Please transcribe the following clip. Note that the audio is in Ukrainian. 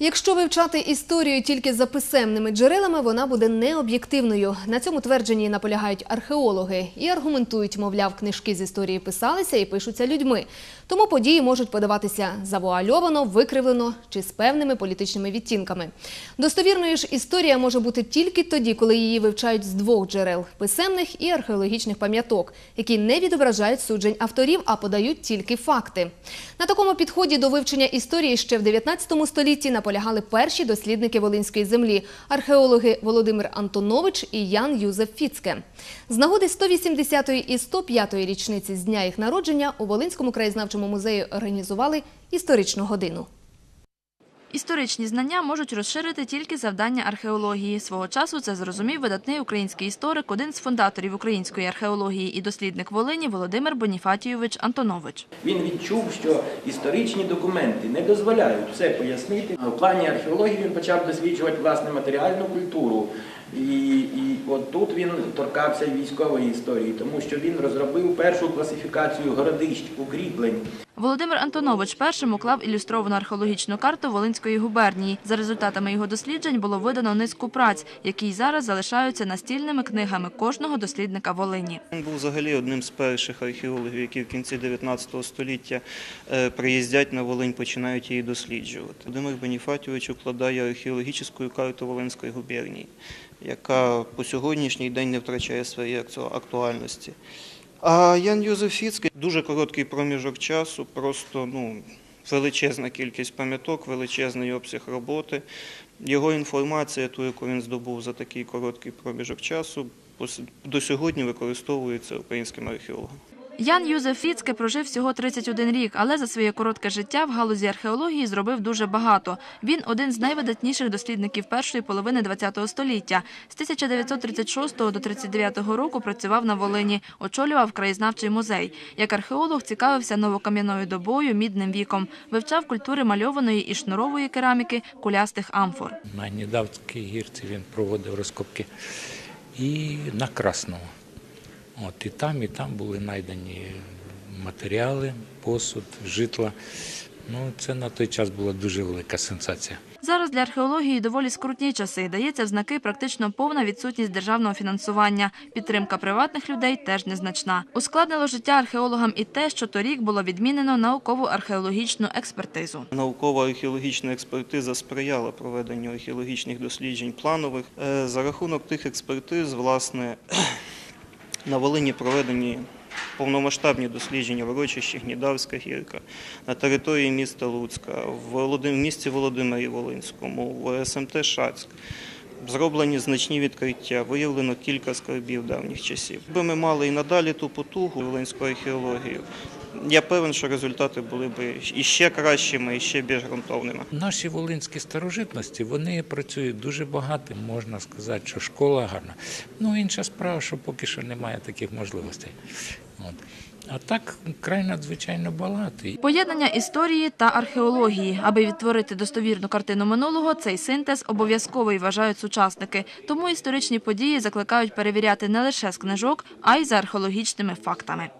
Якщо вивчати історію тільки за писемними джерелами, вона буде необ'єктивною. На цьому твердженні наполягають археологи і аргументують, мовляв, книжки з історії писалися і пишуться людьми. Тому події можуть подаватися завуальовано, викривлено чи з певними політичними відтінками. Достовірною ж історія може бути тільки тоді, коли її вивчають з двох джерел писемних і археологічних пам'яток, які не відображають суджень авторів, а подають тільки факти. На такому підході до вивчення історії ще в 19 столітті наполягали перші дослідники Волинської землі – археологи Володимир Антонович і Ян Юзеф Фіцке. З нагоди 180-ї і 105-ї річниці з дня їх народження у Волинському краєзнавчому музеї організували історичну годину. Історичні знання можуть розширити тільки завдання археології. Свого часу це зрозумів видатний український історик, один з фундаторів української археології і дослідник Волині Володимир Боніфатійович Антонович. Він відчув, що історичні документи не дозволяють все пояснити. В плані археології він почав досліджувати власне матеріальну культуру. І, і от тут він торкався військової історії, тому що він розробив першу класифікацію городищ, укріплень. Володимир Антонович першим уклав ілюстровану археологічну карту Волинської губернії. За результатами його досліджень було видано низку праць, які й зараз залишаються настільними книгами кожного дослідника Волині. Він був взагалі одним з перших археологів, які в кінці 19 століття е, приїздять на Волинь, починають її досліджувати. Володимир Беніфатійович укладає археологічну карту Волинської губернії, яка по сьогоднішній день не втрачає своєї актуальності. А Ян Юзеф Фіцький дуже короткий проміжок часу, просто ну, величезна кількість пам'яток, величезний обсяг роботи. Його інформація, ту, яку він здобув за такий короткий проміжок часу, до сьогодні використовується українським археологами. Ян Юзеф Фіцке прожив всього 31 рік, але за своє коротке життя в галузі археології зробив дуже багато. Він один з найвидатніших дослідників першої половини ХХ століття. З 1936 до 1939 року працював на Волині, очолював краєзнавчий музей. Як археолог цікавився новокам'яною добою, мідним віком, вивчав культури мальованої і шнурової кераміки, кулястих амфор. На Нідавській гірці він проводив розкопки і на Красному. От, і там, і там були знайдені матеріали, посуд, житла. Ну, це на той час була дуже велика сенсація. Зараз для археології доволі скрутні часи. Дається в знаки практично повна відсутність державного фінансування. Підтримка приватних людей теж незначна. Ускладнило життя археологам і те, що торік було відмінено наукову археологічну експертизу. Наукова археологічна експертиза сприяла проведенню археологічних досліджень планових. Е, За рахунок тих експертиз, власне, на Волині проведені повномасштабні дослідження в урочищі Гнідавська гірка, на території міста Луцька, в місті Володимирі Волинському, в СМТ Шацьк. Зроблені значні відкриття, виявлено кілька скарбів давніх часів. Ми мали і надалі ту потугу волинської археологію, я певен, що результати були б іще кращими, і ще більш ґрунтовними. Наші волинські старожитності вони працюють дуже багато. Можна сказати, що школа гарна. Ну, інша справа, що поки що немає таких можливостей. От. А так край надзвичайно багато. Поєднання історії та археології, аби відтворити достовірну картину минулого, цей синтез обов'язковий вважають сучасники. Тому історичні події закликають перевіряти не лише з книжок, а й за археологічними фактами.